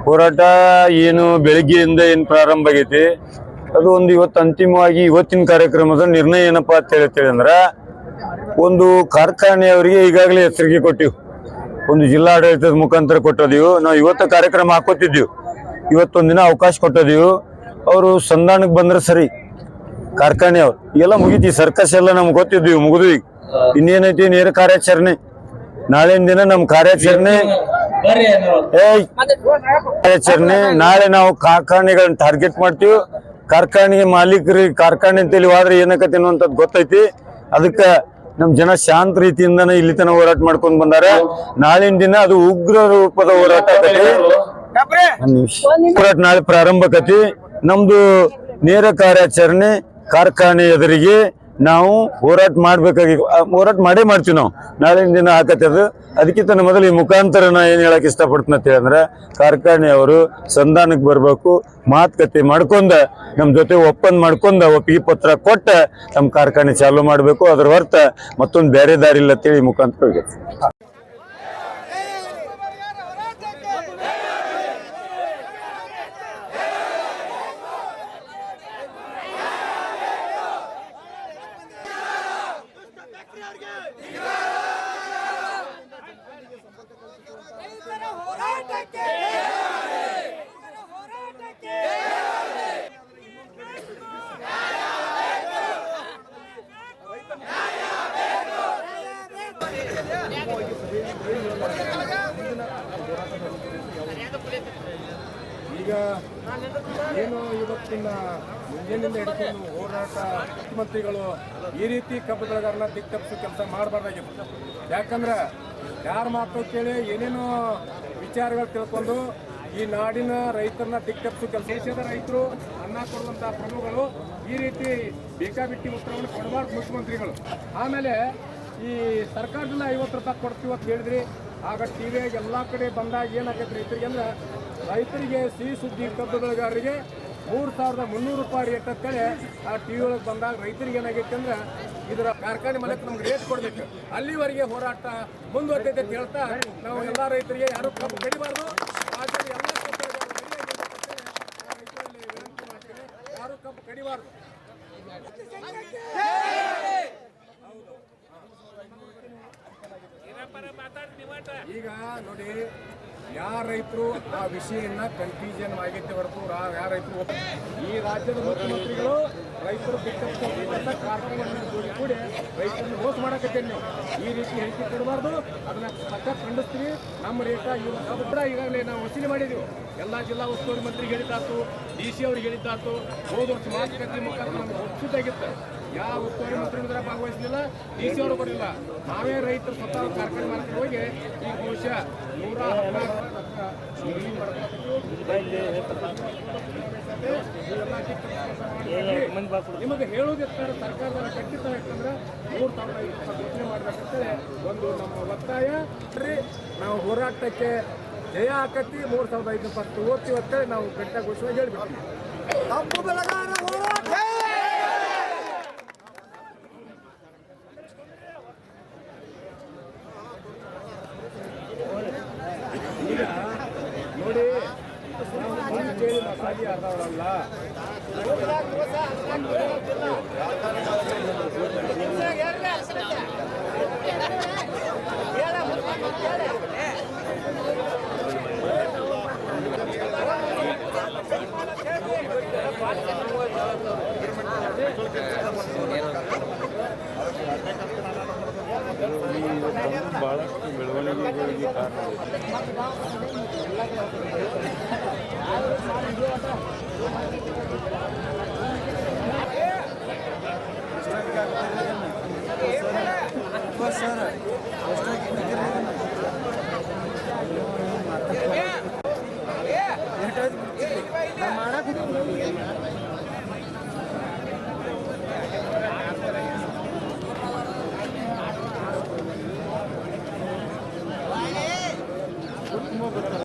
ಹೋರಾಟ ಏನು ಬೆಳಿಗ್ಗೆಯಿಂದ ಏನು ಪ್ರಾರಂಭ ಆಗೈತಿ? ಅದು ಒಂದು ಇವತ್ತು ಅಂತಿಮವಾಗಿ ಇವತ್ತಿನ ಕಾರ್ಯಕ್ರಮದ ನಿರ್ಣಯ ಏನಪ್ಪ ಅಂತ ಹೇಳ್ತೇವೆ ಅಂದ್ರೆ, ಒಂದು ಕಾರ್ಖಾನೆಯವರಿಗೆ ಈಗಾಗಲೇ ಹೆಸರಿಗೆ ಕೊಟ್ಟಿವಿ. ಒಂದು ಜಿಲ್ಲಾಡಳಿತದ ಮುಖಾಂತರ ಕೊಟ್ಟದೀವು. ನಾವು ಇವತ್ತು ಕಾರ್ಯಕ್ರಮ ಹಾಕೋತಿದ್ದೀವಿ. ಇವತ್ತೊಂದಿನ ಅವಕಾಶ ಕೊಟ್ಟದೀವು. ಅವರು ಸಂಧಾನಕ್ಕೆ ಬಂದ್ರೆ ಸರಿ. ಕಾರ್ಖಾನೆಯವ್ರು ಎಲ್ಲ ಮುಗಿತಿ. ಸರ್ಕಸ್ ಎಲ್ಲ ನಮ್ಗೆ ಗೊತ್ತಿದ್ವಿ ಮುಗಿದ್ವಿ. ಇನ್ನೇನೈತಿ ನೇರ ಕಾರ್ಯಾಚರಣೆ. ನಾಳಿನ ದಿನ ನಮ್ಮ ಕಾರ್ಯಾಚರಣೆ ಕಾರ್ಯಾಚರಣೆ ನಾಳೆ ನಾವು ಕಾರ್ಖಾನೆಗಳನ್ನ ಟಾರ್ಗೆಟ್ ಮಾಡ್ತೀವಿ. ಕಾರ್ಖಾನೆ ಮಾಲೀಕರಿಗೆ ಕಾರ್ಖಾನೆ ಅಂತೇಳಿ ಹೋದ್ರೆ ಏನಕತಿ ಅನ್ನುವಂಥದ್ದು ಗೊತ್ತೈತಿ. ಅದಕ್ಕೆ ನಮ್ಮ ಜನ ಶಾಂತ ರೀತಿಯಿಂದನೇ ಇಲ್ಲಿ ತನಕ ಹೋರಾಟ ಮಾಡ್ಕೊಂಡ್ ಬಂದಾರ. ನಾಳಿನ ದಿನ ಅದು ಉಗ್ರ ರೂಪದ ಹೋರಾಟ ಆಕತಿ. ಹೋರಾಟ ನಾಳೆ ಪ್ರಾರಂಭ ಆಕತಿ. ನಮ್ದು ನೇರ ಕಾರ್ಯಾಚರಣೆ ಕಾರ್ಖಾನೆ ಎದುರಿಗೆ ನಾವು ಹೋರಾಟ ಮಾಡ್ಬೇಕಾಗಿ ಹೋರಾಟ ಮಾಡೇ ಮಾಡ್ತೀವಿ ನಾವು. ನಾಳಿನ ದಿನ ಹಾಕತ್ತದು ಅದು. ಅದಕ್ಕಿಂತ ಮೊದಲು ಈ ಮುಖಾಂತರ ನಾ ಏನ್ ಹೇಳಕ್ ಇಷ್ಟಪಡ್ತೀನಿ ಅಂತ ಹೇಳಿದ್ರೆ ಕಾರ್ಖಾನೆಯವರು ಸಂಧಾನಕ್ಕೆ ಬರ್ಬೇಕು, ಮಾತುಕತೆ ಮಾಡ್ಕೊಂಡ ನಮ್ಮ ಜೊತೆ ಒಪ್ಪಂದ ಮಾಡ್ಕೊಂಡ ಒಪ್ಪಿಗೆ ಪತ್ರ ಕೊಟ್ಟ ನಮ್ಮ ಕಾರ್ಖಾನೆ ಚಾಲೂ ಮಾಡಬೇಕು. ಅದ್ರ ಹೊರತ ಮತ್ತೊಂದು ಬೇರೆ ದಾರಿ ಇಲ್ಲ ಅಂತೇಳಿ ಮುಖಾಂತರ ಹೋಗೈತಿ ರೈತರ ಹೋರಾಟಕ್ಕೆ ರೈತರ ಹೋರಾಟಕ್ಕೆ ಈಗ ಏನು ಇವತ್ತಿನ ಮುಂಜಾನೆಯಿಂದ ಹಿಡ್ಕೊಂಡು ಹೋರಾಟ ಮುಖ್ಯಮಂತ್ರಿಗಳು ಈ ರೀತಿ ಕಬ್ಬು ಬೆಳೆಗಾರನ ದಿಕ್ಕಪ್ಪಿಸೋ ಕೆಲಸ ಮಾಡಬಾರ್ದಾಗಿತ್ತು. ಯಾಕಂದ್ರೆ ಯಾರ ಮಾತು ಕೇಳಿ ಏನೇನೋ ವಿಚಾರಗಳು ತಿಳ್ಕೊಂಡು ಈ ನಾಡಿನ ರೈತರನ್ನ ದಿಕ್ಕಪ್ಪಿಸೋ ಕೆಲಸ ದೇಶದ ರೈತರು ಅನ್ನ ಕೊಡುವಂತಹ ಪ್ರಭುಗಳು ಈ ರೀತಿ ಬೇಕಾಬಿಟ್ಟಿ ಉತ್ತರವನ್ನು ಕೊಡಬಾರ್ದು ಮುಖ್ಯಮಂತ್ರಿಗಳು. ಆಮೇಲೆ ಈ ಸರ್ಕಾರದಿಂದ ಐವತ್ತು ರೂಪಾಯಿ ಕೊಡ್ತೀವಿ ಅಂತ ಹೇಳಿದ್ರಿ ಆಗ ಟಿ ಟಿವಿಯಾಗ ಎಲ್ಲ ಕಡೆ ಬಂದಾಗ ಏನಾಗೈತೆ ರೈತರಿಗೆ ಅಂದ್ರೆ, ರೈತರಿಗೆ ಸಿಹಿ ಸುದ್ದಿ ಕಬ್ಬು ಬೆಳೆಗಾರರಿಗೆ ಮೂರು ಸಾವಿರದ ಮುನ್ನೂರು ರೂಪಾಯಿ ರೇಟ್ ಅಂತೇಳಿ ಆ ಟಿ ವಿ ಒಳಗೆ ಬಂದಾಗ ರೈತರಿಗೆ ಏನಾಗೈತೆ ಅಂದ್ರೆ, ಇದರ ಕಾರ್ಖಾನೆ ಮಲಕ್ಕೆ ನಮ್ಗೆ ರೇಟ್ ಕೊಡಬೇಕು. ಅಲ್ಲಿವರೆಗೆ ಹೋರಾಟ ಮುಂದುವರ್ತೈತೆ ಅಂತ ಹೇಳ್ತಾ ನಾವು ಎಲ್ಲ ರೈತರಿಗೆ ಯಾರು ಕಬ್ಬು ಕಡಿಬಾರ್ದು. ಆದರೆ ಎಲ್ಲ ಕಬ್ಬು ಕಡಿಬಾರ್ದು. ಈಗ ನೋಡಿ ಯಾರ ರೈತರು ಆ ವಿಷಯನ್ನ ಕನ್ಫ್ಯೂಷನ್ ಆಗಿತ್ತು ಹೊರತು ಯಾವ ರೈತರು ಈ ರಾಜ್ಯದ ಮುಖ್ಯಮಂತ್ರಿಗಳು ರೈತರು ಬಿಟ್ಟಂತ ಕಾರ್ಖಾನೆಗಳನ್ನು ಕೂಡಿ ರೈತರನ್ನು ಮೋಸ ಮಾಡಕತ್ತೇನೆ ನೀವು. ಈ ರೀತಿ ಹೇಳಿಕೆ ಕೊಡಬಾರ್ದು. ಅದನ್ನ ಪಕ್ಕ ಖಂಡಿಸ್ತೀವಿ ನಮ್ಮ ರೈತ ಕೂಡ ಈಗಾಗಲೇ ನಾವು ವಸೂಲಿ ಮಾಡಿದೀವಿ. ಎಲ್ಲ ಜಿಲ್ಲಾ ಉಸ್ತುವಾರಿ ಮಂತ್ರಿಗೆ ಹೇಳಿದ್ದಾತು, ಡಿ ಸಿ ಅವ್ರಿಗೆ ಹೇಳಿದ್ದಾತು. ಹೋದ ವರ್ಷ ಮಾತುಕತೆ ಮುಖಾಂತರ ನಮ್ಗೆ ಒಪ್ಪಿದ್ದಾಗಿತ್ತು ಯಾವ ಉಸ್ತುವಾರಿ ಮಂತ್ರಿಗಳ ಭಾಗವಹಿಸಲಿಲ್ಲ ಡಿ ಸಿ ಅವರು ಕೊಡಲಿಲ್ಲ. ನಾವೇ ರೈತರು ಸ್ವತಃ ಕಾರ್ಖಾನೆ ಮಾಲಕರು ಹೋಗಿ ಈ ಬಹುಶಃ ನೂರ ನಿಮಗೆ ಹೇಳೋದಿರ್ತಾರೆ ಸರ್ಕಾರದವರು ಖಂಡಿತ ಯಾಕಂದ್ರೆ ಮೂರು ಸಾವಿರದ ಐದು ಘೋಷಣೆ ಮಾಡ್ಬೇಕಂತೇಳಿ ಒಂದು ನಮ್ಮ ಒತ್ತಾಯ. ನಾವು ಹೋರಾಟಕ್ಕೆ ಜಯ ಆಕತಿ ಮೂರು ಸಾವಿರದ ಐದು ಇಪ್ಪತ್ತು ಓದ್ತೀವಿ ಅಂತೇಳಿ ನಾವು ಗಂಟೆ ಘೋಷಣೆ ಹೇಳ್ಬಿಡ್ತೀವಿ ಕಬ್ಬು ಬೆಳೆಗಾರ ಹೋರಾಟ ನೋಡಿ ನಾವು ಮುಂದೆ ಕೇಳಿ ಮಸಾಲೆ ಆದವರಲ್ಲ ಬಹಳಷ್ಟು ಬೆಳವಣಿಗೆಗಳಿಗೆ ಕಾರಣ.